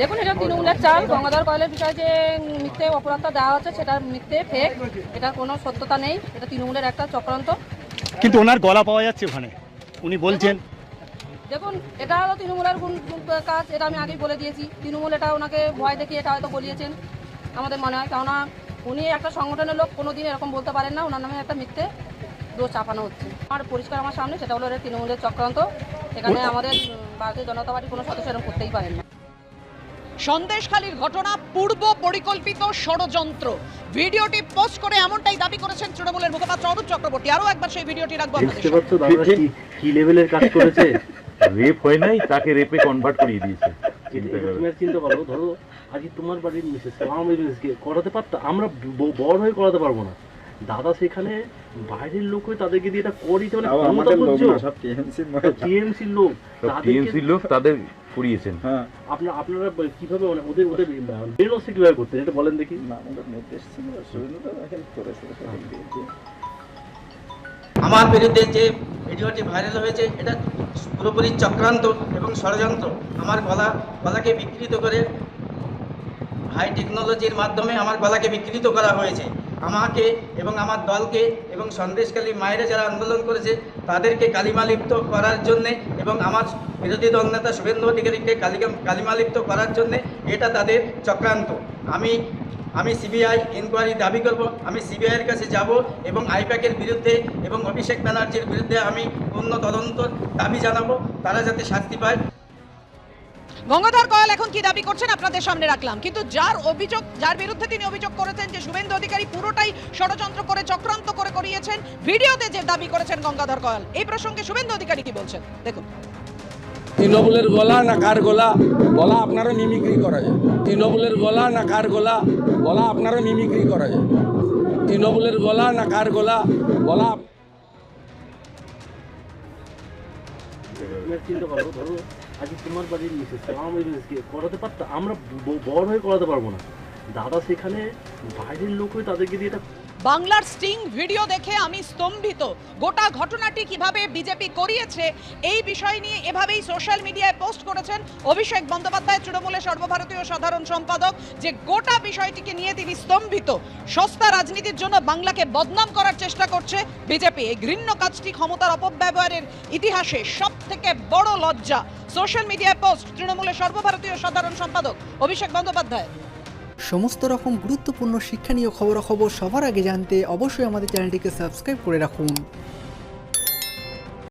দেখুন এটা তৃণমূলের চাল। গঙ্গাধর কয়েলের বিষয়ে যে মিথ্যে অপরাধটা দেওয়া হচ্ছে সেটা মিথ্যে ফেক এটার কোনো সত্যতা নেই। এটা তৃণমূলের একটা চক্রান্ত। কিন্তু ওনার গলা পাওয়া যাচ্ছে ওখানে। উনি বলছেন দেখুন এটা হলো তৃণমূলের কাজ এটা আমি আগেই বলে দিয়েছি। তৃণমূল এটা ওনাকে ভয় দেখিয়ে এটা হয়তো বলিয়েছেন আমাদের মনে হয়। কেননা উনি একটা সংগঠনের লোক কোনো দিন এরকম বলতে পারেন না। ওনার নামে একটা মিথ্যে দোষ চাপানো হচ্ছে। আর পরিষ্কার আমার সামনে সেটা হলো এটা তৃণমূলের চক্রান্ত। এখানে আমাদের ভারতীয় জনতা পার্টির কোনো সদস্য এরকম করতেই পারেন না। সন্দেশখালীর ঘটনা পূর্ব পরিকল্পিত ষড়যন্ত্র। ভিডিওটি পোস্ট করে এমনটাই দাবি করেছেন তৃণমূলের মুখপাত্র অরূপ চক্রবর্তী। আরও একবার সেই ভিডিওটি রাখব আপনাদের কি লেভেলের কাজ করেছে? রেপ হয় নাই তাকে রেপে কনভার্ট করিয়ে দিয়েছে। চিন্তা করো আর ধরো আজকে তোমার বাড়ির মিসেস আমার মিসেসকে করাতে পারতাম আমরা বড় হয়ে করাতে পারব না। দাদা সেখানে বাইরের লোক হয়ে তাদেরকে দিয়ে এটা করিতে মানে টিএমসির লোক তাদের করিয়েছেন। আপনার আপনারা কীভাবে ওদের ওদের ব্রেন লসে কীভাবে করতেন এটা বলেন দেখি। আমার বিরুদ্ধে যে ভিডিওটি ভাইরাল হয়েছে এটা পুরোপুরি চক্রান্ত এবং ষড়যন্ত্র। আমার গলা গলাকে বিকৃত করে হাই টেকনোলজির মাধ্যমে আমার গলাকে বিকৃত করা হয়েছে। আমাকে এবং আমার দলকে এবং সন্দেশকালী মায়েরা যারা আন্দোলন করেছে, তাদেরকে কালিমালিপ্ত করার জন্যে এবং আমার বিরোধী দল নেতা শুভেন্দু অধিকারীকে কালিকা কালিমালিপ্ত করার জন্যে এটা তাদের চক্রান্ত। আমি আমি সিবিআই ইনকোয়ারি দাবি করব, আমি সিবিআইয়ের কাছে যাব এবং আইপ্যাকের বিরুদ্ধে এবং অভিষেক ব্যানার্জির বিরুদ্ধে আমি পূর্ণ তদন্ত দাবি জানাব, তারা যাতে শাস্তি পায়। গঙ্গাধর কয়াল এখন কি দাবি করছেন আপনাদের সামনে রাখলাম। কিন্তু যার অভিযোগ, যার বিরুদ্ধে তিনি অভিযোগ করেছেন যে শুভেন্দু অধিকারী পুরোটাই ষড়যন্ত্র করে, চক্রান্ত করে করিয়েছেন, ভিডিওতে যে দাবি করেছেন গঙ্গাধর কয়াল, এই প্রসঙ্গে শুভেন্দু অধিকারী কি বলছেন? দেখুন। তৃণমূলের গলা না কার গলা গলা আপনারও মিমিক্রি করা যায়। তৃণমূলের গলা না কার গলা গলা আপনারও মিমিক্রি করা যায়। তৃণমূলের গলা না কার গলা গলা চিন্তা আজকে তোমার বাড়ির মিসেস আমার মিসেসকে করাতে পারতো? আমরা বড় হয়ে করাতে পারব না। দাদা সেখানে বাইরের লোক হয়ে তাদেরকে দিয়ে এটা বাংলার স্টিং ভিডিও দেখে আমি স্তম্ভিত। গোটা ঘটনাটি কীভাবে বিজেপি করিয়েছে, এই বিষয় নিয়ে এভাবেই সোশ্যাল মিডিয়ায় পোস্ট করেছেন অভিষেক বন্দ্যোপাধ্যায়, তৃণমূলের সর্বভারতীয় সাধারণ সম্পাদক। যে গোটা বিষয়টিকে নিয়ে তিনি স্তম্ভিত, সস্তা রাজনীতির জন্য বাংলাকে বদনাম করার চেষ্টা করছে বিজেপি এই ঘৃণ্য কাজটি ক্ষমতার অপব্যবহারের ইতিহাসে সব থেকে বড় লজ্জা। সোশ্যাল মিডিয়ায় পোস্ট, তৃণমূলের সর্বভারতীয় সাধারণ সম্পাদক অভিষেক বন্দ্যোপাধ্যায়। সমস্ত রকম গুরুত্বপূর্ণ শিক্ষণীয় খবরাখবর সবার আগে জানতে অবশ্যই আমাদের চ্যানেলটিকে সাবস্ক্রাইব করে রাখুন।